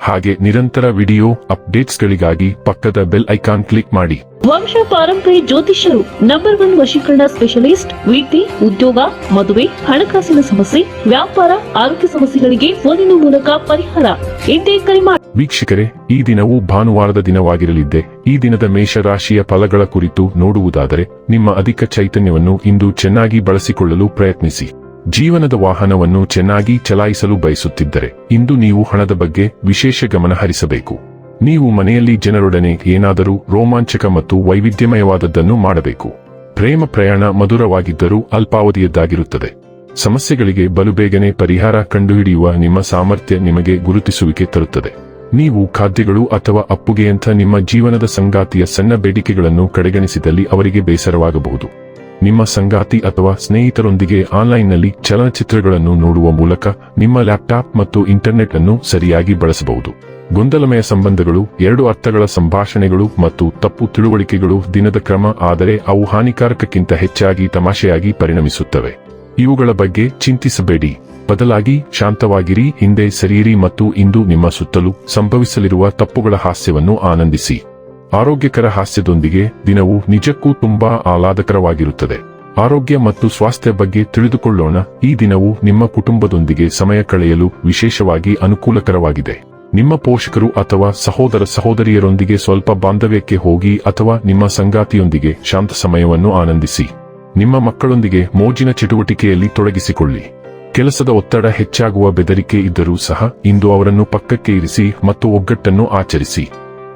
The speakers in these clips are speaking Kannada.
ಹಾಗೆ ನಿರಂತರ ವಿಡಿಯೋ ಅಪ್ಡೇಟ್ಸ್ಗಳಿಗಾಗಿ ಪಕ್ಕದ ಬೆಲ್ ಐಕಾನ್ ಕ್ಲಿಕ್ ಮಾಡಿ. ವಂಶ ಪಾರಂಪರ್ಯ ಜ್ಯೋತಿಷ್ಯರು ನಂಬರ್ ಒನ್ ವಶೀಕರಣ ಸ್ಪೆಷಲಿಸ್ಟ್ ವೃತ್ತಿ ಉದ್ಯೋಗ ಮದುವೆ ಹಣಕಾಸಿನ ಸಮಸ್ಯೆ ವ್ಯಾಪಾರ ಆರೋಗ್ಯ ಸಮಸ್ಯೆಗಳಿಗೆ ಫೋನಿನ ಮೂಲಕ ಪರಿಹಾರ. ಇಂದೇ ಕರೆ ಮಾಡಿ ವೀಕ್ಷಕರೇ ಈ ದಿನವು ಭಾನುವಾರದ ದಿನವಾಗಿರಲಿದ್ದೆ. ಈ ದಿನದ ಮೇಷರಾಶಿಯ ಫಲಗಳ ಕುರಿತು ನೋಡುವುದಾದರೆ ನಿಮ್ಮ ಅಧಿಕ ಚೈತನ್ಯವನ್ನು ಇಂದು ಚೆನ್ನಾಗಿ ಬಳಸಿಕೊಳ್ಳಲು ಪ್ರಯತ್ನಿಸಿ. ಜೀವನದ ವಾಹನವನ್ನು ಚೆನ್ನಾಗಿ ಚಲಾಯಿಸಲು ಬಯಸುತ್ತಿದ್ದರೆ ಇಂದು ನೀವು ಹಣದ ಬಗ್ಗೆ ವಿಶೇಷ ಗಮನ ಹರಿಸಬೇಕು. ನೀವು ಮನೆಯಲ್ಲಿ ಜನರೊಡನೆ ಏನಾದರೂ ರೋಮಾಂಚಕ ಮತ್ತು ವೈವಿಧ್ಯಮಯವಾದದ್ದನ್ನು ಮಾಡಬೇಕು. ಪ್ರೇಮ ಪ್ರಯಾಣ ಮಧುರವಾಗಿದ್ದರೂ ಅಲ್ಪಾವಧಿಯದ್ದಾಗಿರುತ್ತದೆ. ಸಮಸ್ಯೆಗಳಿಗೆ ಬಲುಬೇಗನೆ ಪರಿಹಾರ ಕಂಡುಹಿಡಿಯುವ ನಿಮ್ಮ ಸಾಮರ್ಥ್ಯ ನಿಮಗೆ ಗುರುತಿಸುವಿಕೆ ತರುತ್ತದೆ. ನೀವು ಖಾದ್ಯಗಳು ಅಥವಾ ಅಪ್ಪುಗೆಯಂಥ ನಿಮ್ಮ ಜೀವನದ ಸಂಗಾತಿಯ ಸಣ್ಣ ಬೇಡಿಕೆಗಳನ್ನು ಕಡೆಗಣಿಸಿದಲ್ಲಿ ಅವರಿಗೆ ಬೇಸರವಾಗಬಹುದು. ನಿಮ್ಮ ಸಂಗಾತಿ ಅಥವಾ ಸ್ನೇಹಿತರೊಂದಿಗೆ ಆನ್ಲೈನ್ನಲ್ಲಿ ಚಲನಚಿತ್ರಗಳನ್ನು ನೋಡುವ ಮೂಲಕ ನಿಮ್ಮ ಲ್ಯಾಪ್ಟಾಪ್ ಮತ್ತು ಇಂಟರ್ನೆಟ್ ಅನ್ನು ಸರಿಯಾಗಿ ಬಳಸಬಹುದು. ಗೊಂದಲಮಯ ಸಂಬಂಧಗಳು, ಎರಡು ಅರ್ಥಗಳ ಸಂಭಾಷಣೆಗಳು ಮತ್ತು ತಪ್ಪು ತಿಳುವಳಿಕೆಗಳು ದಿನದ ಕ್ರಮ ಆದರೆ ಅವು ಹಾನಿಕಾರಕಕ್ಕಿಂತ ಹೆಚ್ಚಾಗಿ ತಮಾಷೆಯಾಗಿ ಪರಿಣಮಿಸುತ್ತವೆ. ಇವುಗಳ ಬಗ್ಗೆ ಚಿಂತಿಸಬೇಡಿ. ಬದಲಾಗಿ ಶಾಂತವಾಗಿರಿ, ಹಿಂದೆ ಸರಿಯಿರಿ ಮತ್ತು ಇಂದು ನಿಮ್ಮ ಸುತ್ತಲೂ ಸಂಭವಿಸಲಿರುವ ತಪ್ಪುಗಳ ಹಾಸ್ಯವನ್ನು ಆನಂದಿಸಿ. ಆರೋಗ್ಯಕರ ಹಾಸ್ಯದೊಂದಿಗೆ ದಿನವು ನಿಜಕ್ಕೂ ತುಂಬಾ ಆಹ್ಲಾದಕರವಾಗಿರುತ್ತದೆ. ಆರೋಗ್ಯ ಮತ್ತು ಸ್ವಾಸ್ಥ್ಯ ಬಗ್ಗೆ ತಿಳಿದುಕೊಳ್ಳೋಣ. ಈ ದಿನವು ನಿಮ್ಮ ಕುಟುಂಬದೊಂದಿಗೆ ಸಮಯ ಕಳೆಯಲು ವಿಶೇಷವಾಗಿ ಅನುಕೂಲಕರವಾಗಿದೆ. ನಿಮ್ಮ ಪೋಷಕರು ಅಥವಾ ಸಹೋದರ ಸಹೋದರಿಯರೊಂದಿಗೆ ಸ್ವಲ್ಪ ಬಾಂಧವ್ಯಕ್ಕೆ ಹೋಗಿ ಅಥವಾ ನಿಮ್ಮ ಸಂಗಾತಿಯೊಂದಿಗೆ ಶಾಂತ ಸಮಯವನ್ನು ಆನಂದಿಸಿ. ನಿಮ್ಮ ಮಕ್ಕಳೊಂದಿಗೆ ಮೋಜಿನ ಚಟುವಟಿಕೆಯಲ್ಲಿ ತೊಡಗಿಸಿಕೊಳ್ಳಿ. ಕೆಲಸದ ಒತ್ತಡ ಹೆಚ್ಚಾಗುವ ಬೆದರಿಕೆ ಇದ್ದರೂ ಸಹ ಇಂದು ಅವರನ್ನು ಪಕ್ಕಕ್ಕೆ ಇರಿಸಿ ಮತ್ತು ಒಗ್ಗಟ್ಟನ್ನು ಆಚರಿಸಿ.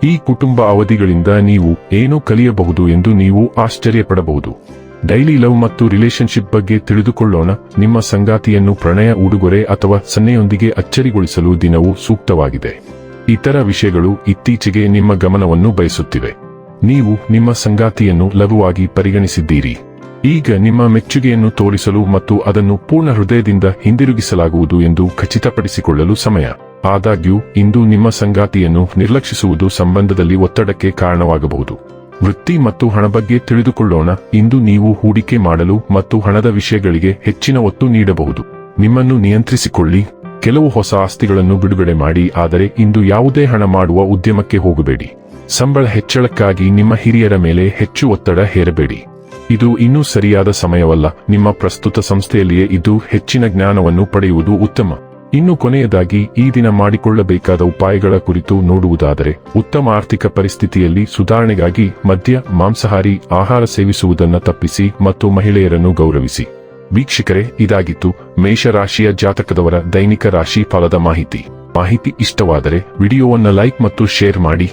ಈ ಕುಟುಂಬ ಅವಧಿಗಳಿಂದ ನೀವು ಏನು ಕಲಿಯಬಹುದು ಎಂದು ನೀವು ಆಶ್ಚರ್ಯಪಡಬಹುದು. ಡೈಲಿ ಲವ್ ಮತ್ತು ರಿಲೇಶನ್ಶಿಪ್ ಬಗ್ಗೆ ತಿಳಿದುಕೊಳ್ಳೋಣ. ನಿಮ್ಮ ಸಂಗಾತಿಯನ್ನು ಪ್ರಣಯ, ಉಡುಗೊರೆ ಅಥವಾ ಸನ್ನೆಯೊಂದಿಗೆ ಅಚ್ಚರಿಗೊಳಿಸಲು ದಿನವು ಸೂಕ್ತವಾಗಿದೆ. ಇತರ ವಿಷಯಗಳು ಇತ್ತೀಚೆಗೆ ನಿಮ್ಮ ಗಮನವನ್ನು ಬಯಸುತ್ತಿವೆ. ನೀವು ನಿಮ್ಮ ಸಂಗಾತಿಯನ್ನು ಲಘುವಾಗಿ ಪರಿಗಣಿಸಿದ್ದೀರಿ. ಈಗ ನಿಮ್ಮ ಮೆಚ್ಚುಗೆಯನ್ನು ತೋರಿಸಲು ಮತ್ತು ಅದನ್ನು ಪೂರ್ಣ ಹೃದಯದಿಂದ ಹಿಂದಿರುಗಿಸಲಾಗುವುದು ಎಂದು ಖಚಿತಪಡಿಸಿಕೊಳ್ಳಲು ಸಮಯ. ಆದಾಗ್ಯೂ, ಇಂದು ನಿಮ್ಮ ಸಂಗಾತಿಯನ್ನು ನಿರ್ಲಕ್ಷಿಸುವುದು ಸಂಬಂಧದಲ್ಲಿ ಒತ್ತಡಕ್ಕೆ ಕಾರಣವಾಗಬಹುದು. ವೃತ್ತಿ ಮತ್ತು ಹಣ ಬಗ್ಗೆ ತಿಳಿದುಕೊಳ್ಳೋಣ. ಇಂದು ನೀವು ಹೂಡಿಕೆ ಮಾಡಲು ಮತ್ತು ಹಣದ ವಿಷಯಗಳಿಗೆ ಹೆಚ್ಚಿನ ಒತ್ತು ನೀಡಬಹುದು. ನಿಮ್ಮನ್ನು ನಿಯಂತ್ರಿಸಿಕೊಳ್ಳಿ. ಕೆಲವು ಹೊಸ ಆಸ್ತಿಗಳನ್ನು ಬಿಡುಗಡೆ ಮಾಡಿ, ಆದರೆ ಇಂದು ಯಾವುದೇ ಹಣ ಮಾಡುವ ಉದ್ಯಮಕ್ಕೆ ಹೋಗಬೇಡಿ. ಸಂಬಳ ಹೆಚ್ಚಳಕ್ಕಾಗಿ ನಿಮ್ಮ ಹಿರಿಯರ ಮೇಲೆ ಹೆಚ್ಚು ಒತ್ತಡ ಹೇರಬೇಡಿ. ಇದು ಇನ್ನೂ ಸರಿಯಾದ ಸಮಯವಲ್ಲ. ನಿಮ್ಮ ಪ್ರಸ್ತುತ ಸಂಸ್ಥೆಯಲ್ಲಿಯೇ ಇದು ಹೆಚ್ಚಿನ ಜ್ಞಾನವನ್ನು ಪಡೆಯುವುದು ಉತ್ತಮ. ಇನ್ನು ಕೊನೆಯದಾಗಿ, ಈ ದಿನ ಮಾಡಿಕೊಳ್ಳಬೇಕಾದ ಉಪಾಯಗಳ ಕುರಿತು ನೋಡುವುದಾದರೆ, ಉತ್ತಮ ಆರ್ಥಿಕ ಪರಿಸ್ಥಿತಿಯಲ್ಲಿ ಸುಧಾರಣೆಗಾಗಿ ಮದ್ಯ, ಮಾಂಸಾಹಾರಿ, ಆಹಾರ ಸೇವಿಸುವುದನ್ನು ತಪ್ಪಿಸಿ ಮತ್ತು ಮಹಿಳೆಯರನ್ನು ಗೌರವಿಸಿ. ವೀಕ್ಷಕರೇ, ಇದಾಗಿತ್ತು ಮೇಷರಾಶಿಯ ಜಾತಕದವರ ದೈನಿಕ ರಾಶಿ ಫಲದ ಮಾಹಿತಿ. ಮಾಹಿತಿ ಇಷ್ಟವಾದರೆ ವಿಡಿಯೋವನ್ನು ಲೈಕ್ ಮತ್ತು ಶೇರ್ ಮಾಡಿ.